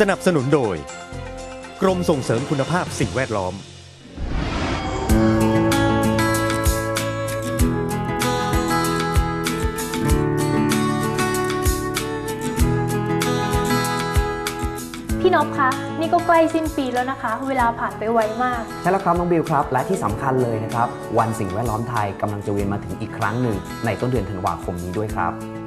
สนับสนุนโดย กรมส่งเสริมคุณภาพสิ่งแวดล้อม พี่นพคะ นี่ก็ใกล้สิ้นปีแล้วนะคะ เวลาผ่านไปไวมาก ใช่แล้วครับน้องบิวครับ และที่สำคัญเลยนะครับ วันสิ่งแวดล้อมไทยกำลังจะเวียนมาถึงอีกครั้งหนึ่งในต้นเดือนธันวาคมนี้ด้วยครับ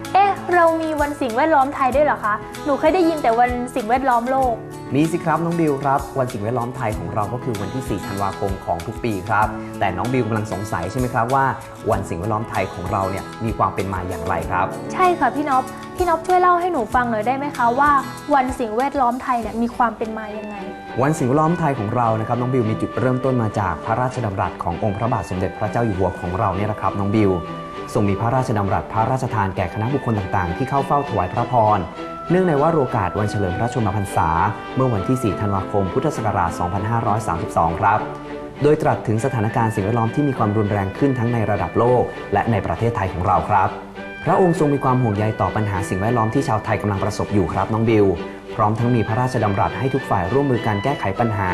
เอ๊ะเรามีวันสิ่งแวดล้อมไทยด้วยเหรอคะ หนูเคยได้ยินแต่วันสิ่งแวดล้อมโลก มีสิครับน้องบิวครับ วันสิ่งแวดล้อมไทยของเราก็คือวันที่ 4 ธันวาคมของทุกปีครับ แต่น้องบิวกำลังสงสัยใช่ไหมครับว่า วันสิ่งแวดล้อมไทยของเราเนี่ยมีความเป็นมาอย่างไรครับ ใช่ค่ะพี่นพพี่นพช่วยเล่าให้หนูฟังหน่อยได้ไหมคะว่าวันสิ่งแวดล้อมไทยเนี่ยมีความเป็นมายังไง วันสิ่งแวดล้อมไทยของเรานะครับน้องบิวมีจุดเริ่มต้นมาจากพระราชดำรัสขององค์พระบาทสมเด็จพระเจ้าอยู่หัวของเราเนี่ยนะครับน้องบิว ทรงมีพระราชดำรัสพระราชทานแก่คณะบุคคลต่างๆ ที่เข้าเฝ้าถวายพระพร เนื่องในวาระโอกาสวันเฉลิมพระชนมพรรษา เมื่อวันที่ 4 ธันวาคม พุทธศักราช 2532 ครับ โดยตรัสถึงสถานการณ์สิ่งแวดล้อมที่มีความรุนแรงขึ้นทั้งในระดับโลก และในประเทศไทยของเราครับ พระองค์ทรงมีความห่วงใยต่อปัญหาสิ่งแวดล้อมที่ชาวไทยกำลังประสบอยู่ครับน้องบิว ร้อมทั้งมีพระราชดำรัสให้ทุกฝ่ายร่วมมือการแก้ไขปัญหา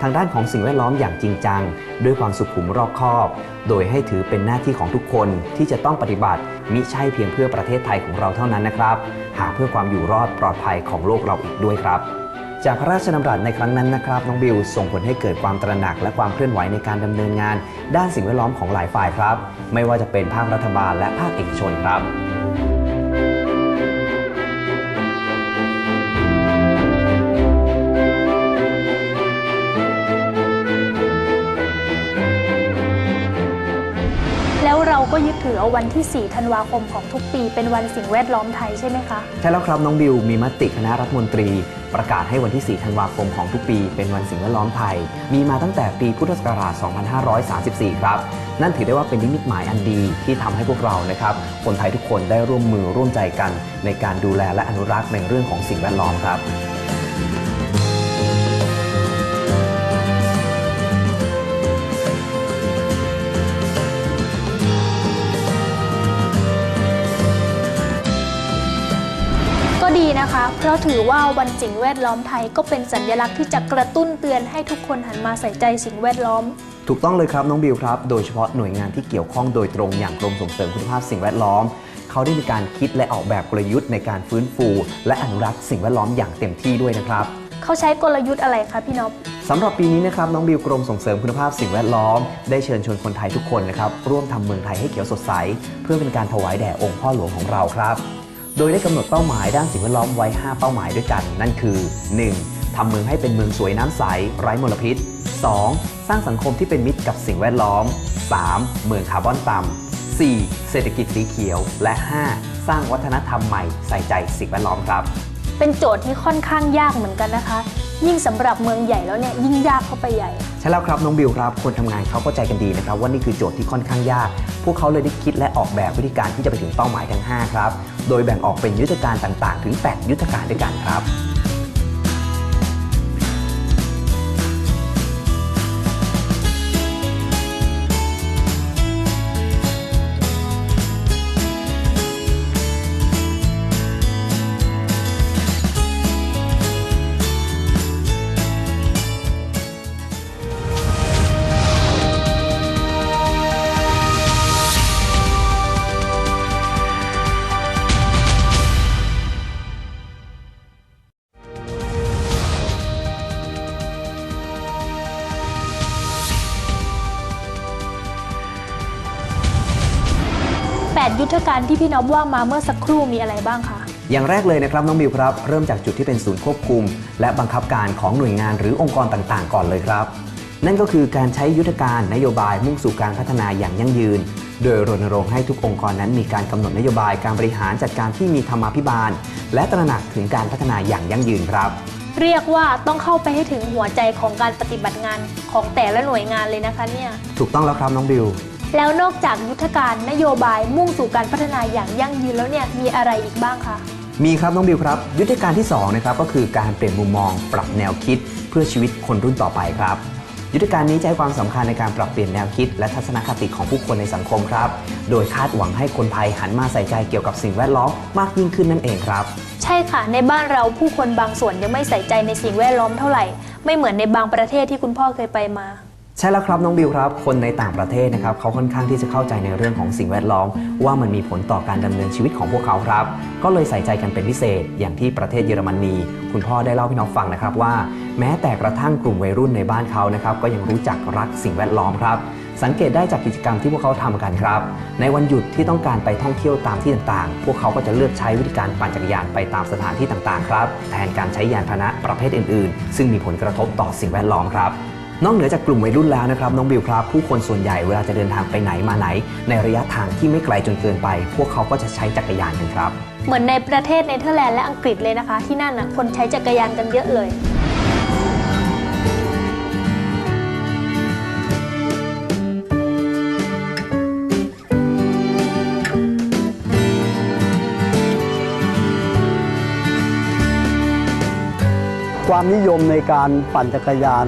ทางด้านของสิ่งแวดล้อมอย่างจริงจัง ด้วยความสุขุมรอบคอบ โดยให้ถือเป็นหน้าที่ของทุกคนที่จะต้องปฏิบัติ มิใช่เพียงเพื่อประเทศไทยของเราเท่านั้นนะครับ หากเพื่อความอยู่รอดปลอดภัยของโลกเราอีกด้วยครับจากพระราชดำรัสในครั้งนั้นนะครับน้องบิวส่งผลให้เกิดความตระหนักและความเคลื่อนไหวในการดำเนินงาน ด้านสิ่งแวดล้อมของหลายฝ่ายครับ ไม่ว่าจะเป็นภาครัฐบาลและภาคเอกชนครับ ถือเอาวันที่ 4 ธันวาคมของทุกปี เป็นวันสิ่งแวดล้อมไทยใช่ไหมคะ ใช่แล้วครับน้องบิวมีมติคณะรัฐมนตรี ประกาศให้วันที่ 4 ธันวาคมของทุกปี เป็นวันสิ่งแวดล้อมไทย มีมาตั้งแต่ปีพุทธศักราช 2534 ครับ นั่นถือได้ว่าเป็นนิมิตหมายอันดีที่ทำให้พวกเรานะครับ คนไทยทุกคนได้ร่วมมือร่วมใจกัน ในการดูแลและอนุรักษ์ในเรื่องของสิ่งแวดล้อมครับ ดีนะคะ เพราะถือว่าวันสิ่งแวดล้อมไทยก็เป็นสัญลักษณ์ที่จะกระตุ้นเตือนให้ทุกคนหันมาใส่ใจสิ่งแวดล้อม ถูกต้องเลยครับน้องบิวครับ โดยเฉพาะหน่วยงานที่เกี่ยวข้องโดยตรงอย่างกรมส่งเสริมคุณภาพสิ่งแวดล้อม เขาได้มีการคิดและออกแบบกลยุทธ์ในการฟื้นฟู และอนุรักษ์สิ่งแวดล้อมอย่างเต็มที่ด้วยนะครับ เขาใช้กลยุทธ์อะไรคะพี่นพสำหรับปีนี้นะครับน้องบิวกรมส่งเสริมคุณภาพสิ่งแวดล้อม ได้เชิญชวนคนไทยทุกคนนะครับร่วมทำเมืองไทยให้เขียวสดใส เพื่อเป็นการถวายแด่องค์พ่อหลวงของเราครับ โดยได้กำหนดเป้าหมายด้านสิ่งแวดล้อมไว้ 5 เป้าหมายด้วยกัน นั่นคือ 1. ทำเมืองให้เป็นเมืองสวยน้ำใส ไร้มลพิษ 2. สร้างสังคมที่เป็นมิตรกับสิ่งแวดล้อม 3. เมืองคาร์บอนต่ำ 4. เศรษฐกิจสีเขียว และ 5. สร้างวัฒนธรรมใหม่ใส่ใจสิ่งแวดล้อมครับ เป็นโจทย์ที่ค่อนข้างยากเหมือนกันนะคะ ยิ่งสำหรับเมืองใหญ่แล้วเนี่ยยิ่งยากเข้าไปใหญ่ ใช่แล้วครับน้องบิวครับคนทำงานเขาเข้าใจกันดีนะครับว่านี่คือโจทย์ที่ค่อนข้างยาก พวกเขาเลยได้คิดและออกแบบวิธีการที่จะไปถึงเป้าหมายทั้ง 5 ครับ โดยแบ่งออกเป็นยุทธการต่างๆ ถึง 8 ยุทธการด้วยกันครับ 8ยุทธการที่พี่นพว่ามาเมื่อสักครู่มีอะไรบ้างคะ อย่างแรกเลยนะครับน้องบิวครับเริ่มจากจุดที่เป็นศูนย์ควบคุม และบังคับการของหน่วยงานหรือองค์กรต่างๆ ก่อนเลยครับ นั่นก็คือการใช้ยุทธการนโยบายมุ่งสู่การพัฒนาอย่างยั่งยืน โดยรณรงค์ให้ทุกองค์กรนั้นมีการกำหนดนโยบายการบริหารจัดการที่มีธรรมาภิบาล และตระหนักถึงการพัฒนาอย่างยั่งยืนครับเรียกว่าต้องเข้าไปให้ถึงหัวใจของการปฏิบัติงานของแต่ละหน่วยงานเลยนะคะเนี่ย ถูกต้องแล้วครับน้องบิว แล้วนอกจากยุทธการนโยบายมุ่งสู่การพัฒนาอย่างยั่งยืนแล้วเนี่ยมีอะไรอีกบ้างคะ มีครับน้องบิวครับ ยุทธการที่2นะครับก็คือการเปลี่ยนมุมมอง ปรับแนวคิด เพื่อชีวิตคนรุ่นต่อไปครับ ยุทธการนี้จะให้ความสำคัญในการปรับเปลี่ยนแนวคิด และทัศนคติของผู้คนในสังคมครับ โดยคาดหวังให้คนไทยหันมาใส่ใจเกี่ยวกับสิ่งแวดล้อมมากยิ่งขึ้นนั่นเองครับ ใช่ค่ะ ในบ้านเราผู้คนบางส่วนยังไม่ใส่ใจในสิ่งแวดล้อมเท่าไหร่ ไม่เหมือนในบางประเทศที่คุณพ่อเคยไปมา ใช่แล้วครับน้องบิวครับ คนในต่างประเทศนะครับเขาค่อนข้างที่จะเข้าใจในเรื่องของสิ่งแวดล้อม ว่ามันมีผลต่อการดำเนินชีวิตของพวกเขาครับ ก็เลยใส่ใจกันเป็นพิเศษ อย่างที่ประเทศเยอรมนีคุณพ่อได้เล่าให้น้องฟังนะครับว่า แม้แต่กระทั่งกลุ่มวัยรุ่นในบ้านเขานะครับก็ยังรู้จักรักสิ่งแวดล้อมครับ สังเกตได้จากกิจกรรมที่พวกเขาทำกันครับ ในวันหยุดที่ต้องการไปท่องเที่ยวตามที่ต่างๆ พวกเขาก็จะเลือกใช้วิธีการปั่นจักรยานไปตามสถานที่ต่างๆ ครับ แทนการใช้ยานพาหนะประเภทอื่น ๆ ซึ่งมีผลกระทบต่อสิ่งแวดล้อมครับ นอกเหนือจากกลุ่มวัยรุ่นแล้วนะครับน้องบิวครับผู้คนส่วนใหญ่เวลาจะเดินทางไปไหนมาไหน ในระยะทางที่ไม่ไกลจนเกินไป พวกเขาก็จะใช้จักรยานกันครับ เหมือนในประเทศเนเธอร์แลนด์และอังกฤษเลยนะคะ ที่นั่นน่ะคนใช้จักรยานกันเยอะเลย ความนิยมในการปั่นจักรยาน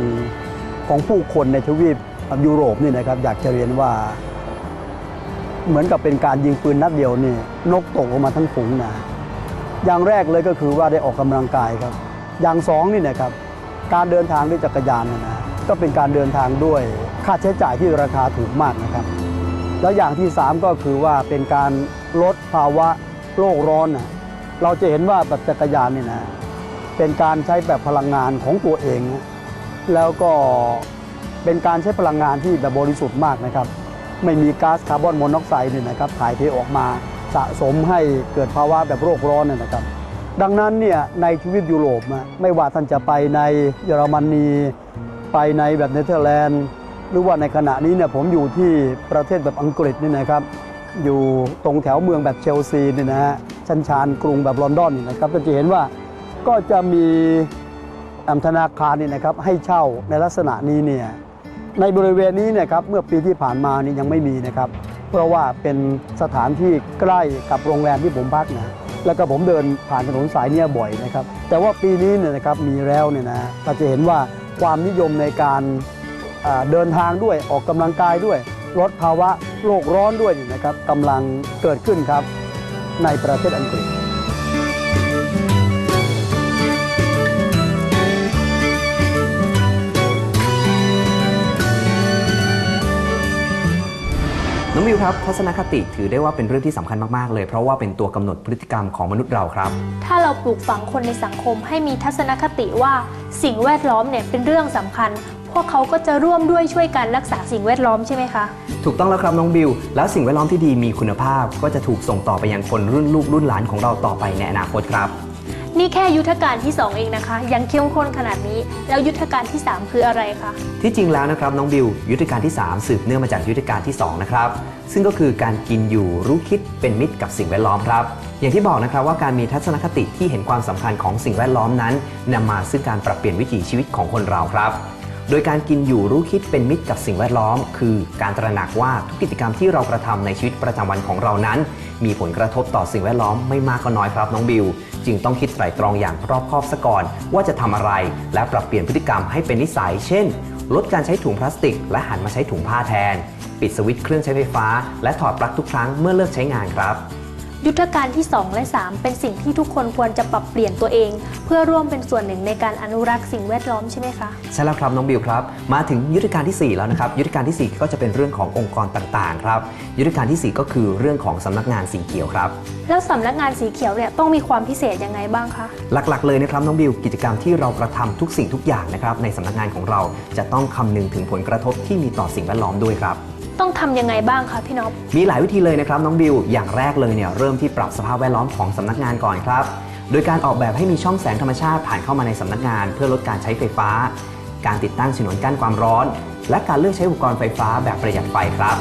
ของผู้คนในทวีปยุโรปนี่นะครับอยากจะเรียนว่า เหมือนกับเป็นการยิงปืนนัดเดียวนี่นกตกออกมาทั้งฝูงนะอย่างแรกเลยก็คือว่าได้ออกกำลังกายครับ อย่างสองนี่นะครับ การเดินทางด้วยจักรยานนะก็เป็นการเดินทางด้วยค่าใช้จ่ายที่ราคาถูกมากนะครับ แล้วอย่างที่ 3 ก็คือว่าเป็นการลดภาวะโลกร้อนนะเราจะเห็นว่าแบบจักรยานนี่นะเป็นการใช้แบบพลังงานของตัวเองนะ แล้วก็เป็นการใช้พลังงานที่แบบบริสุทธิ์มากนะครับ ไม่มีก๊าซคาร์บอนมอนอกไซด์เนี่ยนะครับถ่ายเทออกมาสะสมให้เกิดภาวะแบบโรคร้อนเนี่ยนะครับ ดังนั้นเนี่ยในทวีปยุโรปไม่ว่าท่านจะไปในเยอรมนี ไปในแบบเนเธอร์แลนด์ หรือว่าในขณะนี้เนี่ยผมอยู่ที่ประเทศแบบอังกฤษนี่นะครับ อยู่ตรงแถวเมืองแบบเชลซีเนี่ยนะฮะชันชานกรุงแบบลอนดอนนี่นะครับก็จะเห็นว่าก็จะมี ธนาคารนี่นะครับให้เช่าในลักษณะนี้เนี่ยในบริเวณนี้เนยครับเมื่อปีที่ผ่านมานี่ยังไม่มีนะครับ เพราะว่าเป็นสถานที่ใกล้กับโรงแรมที่ผมพักนะแล้วก็ผมเดินผ่านถนนสายเนี้บ่อยนะครับ แต่ว่าปีนี้เนี่ยนะครับมีแล้วเนี่ยนะก็จะเห็นว่าความนิยมในการเดินทางด้วยออกกำลังกายด้วยลดภาวะโลกร้อนด้วยนะครับกำลังเกิดขึ้นครับในประเทศอังกฤษ องบิวครับทัศนคติถือได้ว่าเป็นเรื่องที่สำคัญมากๆเลย เพราะว่าเป็นตัวกำหนดพฤติกรรมของมนุษย์เราครับ ถ้าเราปลูกฝังคนในสังคมให้มีทัศนคติว่าสิ่งแวดล้อมเนี่ยเป็นเรื่องสำคัญ พวกเขาก็จะร่วมด้วยช่วยกันรักษาสิ่งแวดล้อมใช่ไหมคะ ถูกต้องแล้วครับน้องบิว แล้วสิ่งแวดล้อมที่ดีมีคุณภาพ ก็จะถูกส่งต่อไปยังคนรุ่นลูกรุ่นหลานของเราต่อไปในอนาคตครับ นี่แค่ยุทธการที่ 2 เองนะคะ ยังเข้มข้นขนาดนี้ แล้วยุทธการที่ 3 คืออะไรคะ ที่จริงแล้วนะครับน้องบิว ยุทธการที่ 3 สืบเนื่องมาจากยุทธการที่ 2 นะครับ ซึ่งก็คือการกินอยู่รู้คิดเป็นมิตรกับสิ่งแวดล้อมครับ อย่างที่บอกนะครับว่าการมีทัศนคติที่เห็นความสำคัญของสิ่งแวดล้อมนั้นนำมาซึ่งการปรับเปลี่ยนวิถีชีวิตของคนเราครับ โดยการกินอยู่รู้คิดเป็นมิตรกับสิ่งแวดล้อม คือการตระหนักว่าทุกกิจกรรมที่เรากระทำในชีวิตประจำวันของเรานั้น มีผลกระทบต่อสิ่งแวดล้อมไม่มากก็น้อยครับน้องบิว จึงต้องคิดไตร่ตรองอย่างรอบคอบซะก่อน ว่าจะทำอะไร และปรับเปลี่ยนพฤติกรรมให้เป็นนิสัย เช่น ลดการใช้ถุงพลาสติก และหันมาใช้ถุงผ้าแทน ปิดสวิตช์เครื่องใช้ไฟฟ้า และถอดปลั๊กทุกครั้งเมื่อเลิกใช้งานครับ ยุทธการที่ 2 และ 3 เป็นสิ่งที่ทุกคนควรจะปรับเปลี่ยนตัวเอง เพื่อร่วมเป็นส่วนหนึ่งในการอนุรักษ์สิ่งแวดล้อมใช่ไหมคะใช่แล้วครับน้องบิวครับ มาถึงยุทธการทีสี่4 แล้วนะครับ ยุทธการทีสี่ 4 ก็จะเป็นเรื่องขององค์กรต่างๆ ครับ ยุทธการทีสี่4 ก็คือเรื่องของสำนักงานสีเขียวครับ แล้วสำนักงานสีเขียวเนี่ยต้องมีความพิเศษยังไงบ้างคะหลักๆ เลยนะครับน้องบิวกิจกรรมที่เรากระทำทุกสิ่งทุกอย่างนะครับในสำนักงานของเราจะต้องคำนึงถึงผลกระทบที่มีต่อสิ่งแวดล้อมด้วยครับ ต้องทำยังไงบ้างคะพี่นพมีหลายวิธีเลยนะครับน้องบิว อย่างแรกเลยเนี่ยเริ่มที่ปรับสภาพแวดล้อมของสำนักงานก่อนครับ โดยการออกแบบให้มีช่องแสงธรรมชาติผ่านเข้ามาในสำนักงาน เพื่อลดการใช้ไฟฟ้า การติดตั้งฉนวนกั้นความร้อน และการเลือกใช้อุปกรณ์ไฟฟ้าแบบประหยัดไฟครับ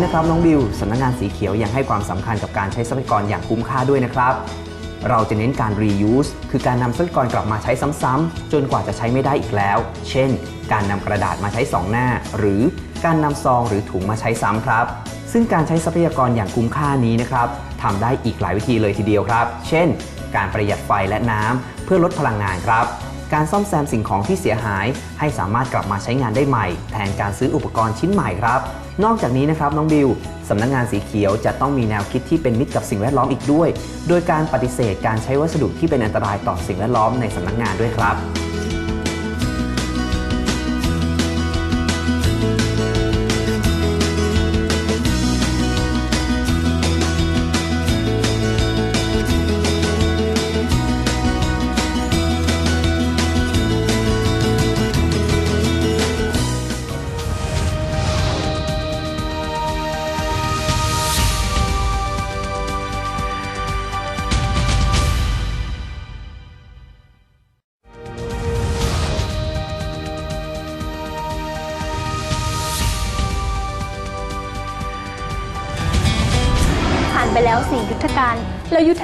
นี้นะครับน้องบิวสำนักงานสีเขียวยังให้ความสำคัญกับการใช้ทรัพยากรอย่างคุ้มค่าด้วยนะครับ เราจะเน้นการ reuse คือการนำทรัพยากรกลับมาใช้ซ้ำๆจนกว่าจะใช้ไม่ได้อีกแล้ว เช่น การนำกระดาษมาใช้สองหน้า หรือการนำซองหรือถุงมาใช้ซ้ำครับ ซึ่งการใช้ทรัพยากรอย่างคุ้มค่านี้นะครับทำได้อีกหลายวิธีเลยทีเดียวครับ เช่น การประหยัดไฟและน้ำเพื่อลดพลังงานครับการซ่อมแซมสิ่งของที่เสียหาย ให้สามารถกลับมาใช้งานได้ใหม่ แทนการซื้ออุปกรณ์ชิ้นใหม่ครับ นอกจากนี้นะครับน้องบิวสำนักงานสีเขียวจะต้องมีแนวคิดที่เป็นมิตรกับสิ่งแวดล้อมอีกด้วย โดยการปฏิเสธการใช้วัสดุที่เป็นอันตรายต่อสิ่งแวดล้อมในสำนักงานด้วยครับ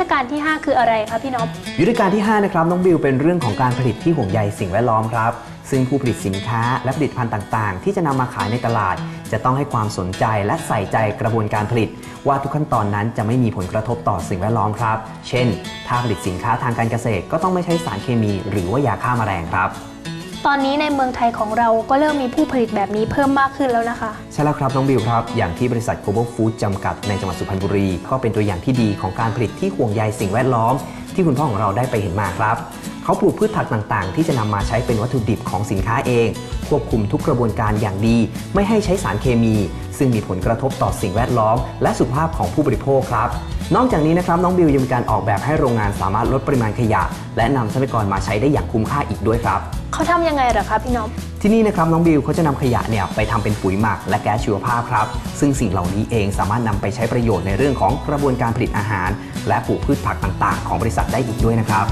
ธการที่ 5 คืออะไรคะพี่นพยุทธการที่ 5 นะครับน้องบิวเป็นเรื่องของการผลิตที่ห่วงใยสิ่งแวดล้อมครับ ซึ่งผู้ผลิตสินค้าและผลิตภัณฑ์ต่างๆ ที่จะนำมาขายในตลาด จะต้องให้ความสนใจและใส่ใจกระบวนการผลิต ว่าทุกขั้นตอนนั้นจะไม่มีผลกระทบต่อสิ่งแวดล้อมครับ เช่น ถ้าผลิตสินค้าทางการเกษตรก็ต้องไม่ใช้สารเคมี หรือว่ายาฆ่าแมลงครับ ตอนนี้ในเมืองไทยของเราก็เริ่มมีผู้ผลิตแบบนี้เพิ่มมากขึ้นแล้วนะคะ ใช่แล้วครับน้องบิวครับ อย่างที่บริษัท Global Food จำกัดในจังหวัดสุพรรณบุรี ก็เป็นตัวอย่างที่ดีของการผลิตที่ห่วงใยสิ่งแวดล้อม ที่คุณพ่อของเราได้ไปเห็นมาครับ เขาปลูกพืชผักต่างๆ ที่จะนำมาใช้เป็นวัตถุดิบของสินค้าเอง ควบคุมทุกกระบวนการอย่างดี ไม่ให้ใช้สารเคมี ซึ่งมีผลกระทบต่อสิ่งแวดล้อม และสุขภาพของผู้บริโภคครับ นอกจากนี้นะครับน้องบิวยังมีการออกแบบให้โรงงานสามารถลดปริมาณขยะ และนำทรัพยากรมาใช้ได้อย่างคุ้มค่าอีกด้วยครับเขาทำยังไงเหรอคะพี่นพที่นี่นะครับน้องบิวเขาจะนำขยะเนี่ยไปทำเป็นปุ๋ยหมักและแก๊สชีวภาพครับ ซึ่งสิ่งเหล่านี้เองสามารถนำไปใช้ประโยชน์ในเรื่องของกระบวนการผลิตอาหาร และปลูกพืชผักต่างๆ ของบริษัทได้อีกด้วยนะครับ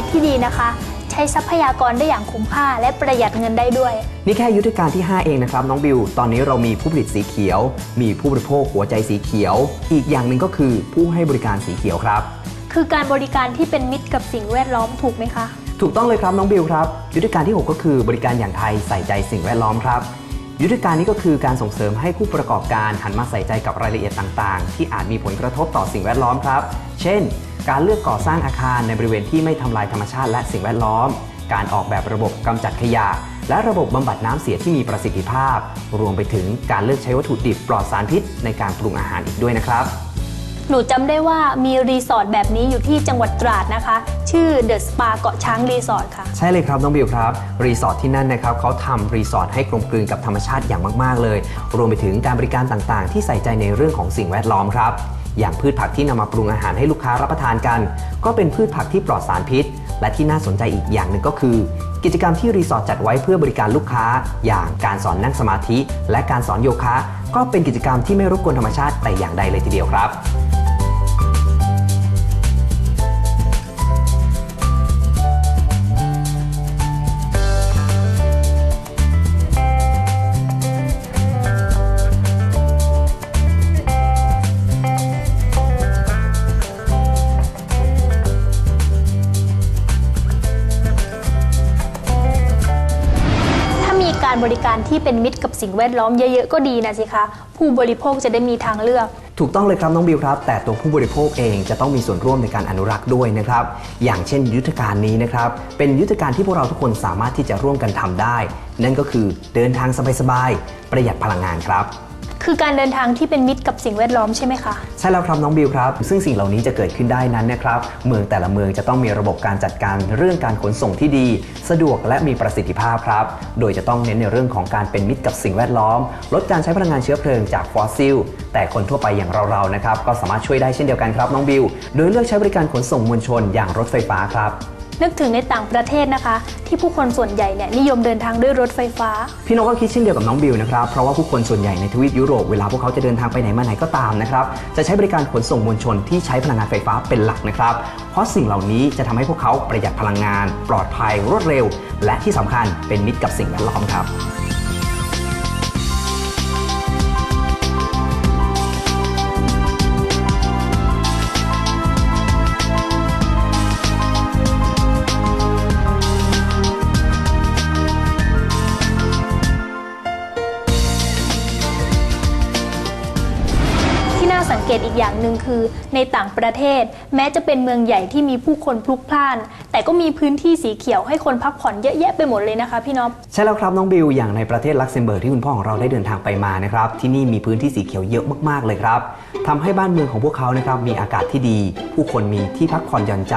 คิดที่ดีนะคะ ใช้ทรัพยากรได้อย่างคุ้มค่า และประหยัดเงินได้ด้วย นี่แค่ยุทธการที่ 5 เองนะครับน้องบิว ตอนนี้เรามีผู้ผลิตสีเขียว มีผู้บริโภคหัวใจสีเขียว อีกอย่างหนึ่งก็คือผู้ให้บริการสีเขียวครับ คือการบริการที่เป็นมิตรกับสิ่งแวดล้อมถูกไหมคะ ถูกต้องเลยครับน้องบิวครับ ยุทธการที่ 6 ก็คือบริการอย่างไทยใส่ใจสิ่งแวดล้อมครับยุทธการนี้ก็คือการส่งเสริมให้ผู้ประกอบการหันมาใส่ใจกับรายละเอียดต่าง ๆ ที่อาจมีผลกระทบต่อสิ่งแวดล้อมครับ เช่น การเลือกก่อสร้างอาคารในบริเวณที่ไม่ทำลายธรรมชาติและสิ่งแวดล้อม การออกแบบระบบกำจัดขยะ และระบบบำบัดน้ำเสียที่มีประสิทธิภาพ รวมไปถึงการเลือกใช้วัตถุดิบปลอดสารพิษในการปรุงอาหารอีกด้วยนะครับ หนูจำได้ว่ามีรีสอร์ทแบบนี้อยู่ที่จังหวัดตราดนะคะ ชื่อเดอะสปาเกาะช้างรีสอร์ทค่ะ ใช่เลยครับน้องบิวครับ รีสอร์ทที่นั่นนะครับเขาทำรีสอร์ทให้กลมกลืนกับธรรมชาติอย่างมาก ๆ เลย รวมไปถึงการบริการต่างๆ ที่ใส่ใจในเรื่องของสิ่งแวดล้อมครับ อย่างพืชผักที่นำมาปรุงอาหารให้ลูกค้ารับประทานกัน ก็เป็นพืชผักที่ปลอดสารพิษ และที่น่าสนใจอีกอย่างหนึ่งก็คือ กิจกรรมที่รีสอร์ทจัดไว้เพื่อบริการลูกค้า อย่างการสอนนั่งสมาธิ และการสอนโยคะ ก็เป็นกิจกรรมที่ไม่รบกวนธรรมชาติแต่อย่างใดเลยทีเดียวครับารบริการที่เป็นมิตรกับสิ่งแวดล้อมเยอะๆก็ดีนะสิคะ ผู้บริโภคจะได้มีทางเลือก ถูกต้องเลยครับน้องบิวครับ แต่ตัวผู้บริโภคเองจะต้องมีส่วนร่วมในการอนุรักษ์ด้วยนะครับ อย่างเช่น ยุทธการนี้นะครับ เป็นยุทธการที่พวกเราทุกคนสามารถที่จะร่วมกันทำได้ นั่นก็คือเดินทางสบายๆประหยัดพลังงานครับ คือการเดินทางที่เป็นมิตรกับสิ่งแวดล้อมใช่ไหมคะ ใช่แล้วครับน้องบิวครับ ซึ่งสิ่งเหล่านี้จะเกิดขึ้นได้นั้นนะครับเมืองแต่ละเมืองจะต้องมีระบบการจัดการเรื่องการขนส่งที่ดี สะดวกและมีประสิทธิภาพครับ โดยจะต้องเน้นในเรื่องของการเป็นมิตรกับสิ่งแวดล้อม ลดการใช้พลังงานเชื้อเพลิงจากฟอสซิล แต่คนทั่วไปอย่างเราๆนะครับก็สามารถช่วยได้เช่นเดียวกันครับน้องบิว โดยเลือกใช้บริการขนส่งมวลชนอย่างรถไฟฟ้าครับ นึกถึงในต่างประเทศนะคะ ที่ผู้คนส่วนใหญ่เนี่ยนิยมเดินทางด้วยรถไฟฟ้า พี่นกก็คิดเช่นเดียวกับน้องบิวนะครับ เพราะว่าผู้คนส่วนใหญ่ในทวีปยุโรปเวลาพวกเขาจะเดินทางไปไหนมาไหนก็ตามนะครับ จะใช้บริการขนส่งมวลชนที่ใช้พลังงานไฟฟ้าเป็นหลักนะครับ เพราะสิ่งเหล่านี้จะทำให้พวกเขาประหยัดพลังงาน ปลอดภัยรวดเร็ว และที่สำคัญเป็นมิตรกับสิ่งแวดล้อมครับ เกตอีกอย่างหนึ่งคือในต่างประเทศ แม้จะเป็นเมืองใหญ่ที่มีผู้คนพลุกพล่าน แต่ก็มีพื้นที่สีเขียวให้คนพักผ่อนเยอะแยะไปหมดเลยนะคะพี่น็อปใช่แล้วครับน้องบิวอย่างในประเทศลักเซมเบิร์กที่คุณพ่อของเราได้เดินทางไปมานะครับที่นี่มีพื้นที่สีเขียวเยอะมากๆเลยครับทำให้บ้านเมืองของพวกเขานะครับมีอากาศที่ดี ผู้คนมีที่พักผ่อนหย่อนใจ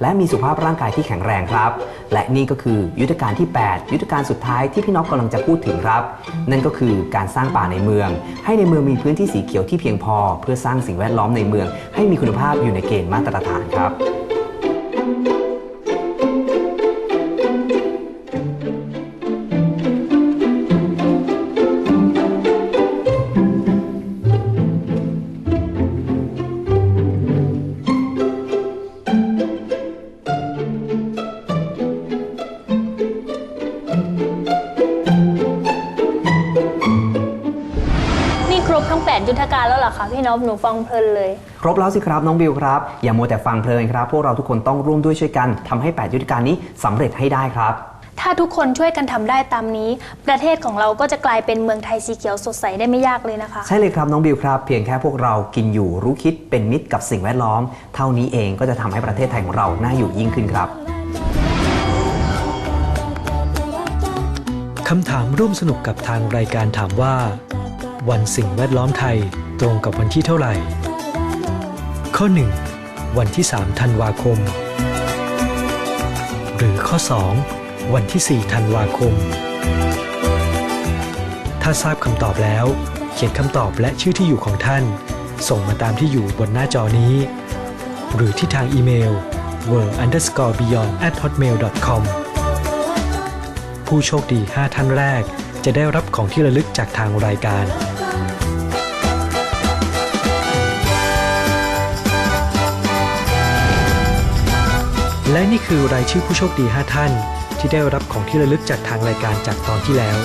และมีสุขภาพร่างกายที่แข็งแรงครับ และนี่ก็คือยุทธการที่ 8 ยุทธการสุดท้ายที่พี่น็อปกำลังจะพูดถึงครับ นั่นก็คือการสร้างป่าในเมือง ให้ในเมืองมีพื้นที่สีเขียวที่เพียงพอ เพื่อสร้างสิ่งแวดล้อมในเมือง ให้มีคุณภาพอยู่ในเกณฑ์มาตรฐานครับ น็อปหนูฟังเพลินเลย ครบแล้วสิครับน้องบิวครับ อย่ามัวแต่ฟังเพลินครับ พวกเราทุกคนต้องร่วมด้วยช่วยกันทำให้ 8 ยุทธการนี้สำเร็จให้ได้ครับ ถ้าทุกคนช่วยกันทำได้ตามนี้ ประเทศของเราก็จะกลายเป็นเมืองไทยสีเขียวสดใสได้ไม่ยากเลยนะคะ ใช่เลยครับน้องบิวครับ เพียงแค่พวกเรากินอยู่รู้คิดเป็นมิตรกับสิ่งแวดล้อม เท่านี้เองก็จะทำให้ประเทศไทยของเราน่าอยู่ยิ่งขึ้นครับ คำถามร่วมสนุกกับทางรายการถามว่า วันสิ่งแวดล้อมไทย ตรงกับวันที่เท่าไหร่ ข้อ 1 วันที่ 3 ธันวาคม หรือข้อ 2 วันที่ 4 ธันวาคม ถ้าทราบคำตอบแล้ว เขียนคำตอบและชื่อที่อยู่ของท่าน ส่งมาตามที่อยู่บนหน้าจอนี้ หรือที่ทางอีเมล world underscore beyond at hotmail com ผู้โชคดี 5 ท่านแรกจะได้รับของที่ระลึกจากทางรายการ และนี่คือรายชื่อผู้โชคดี 5 ท่าน ที่ได้รับของที่ระลึกจากทางรายการจากตอนที่แล้ว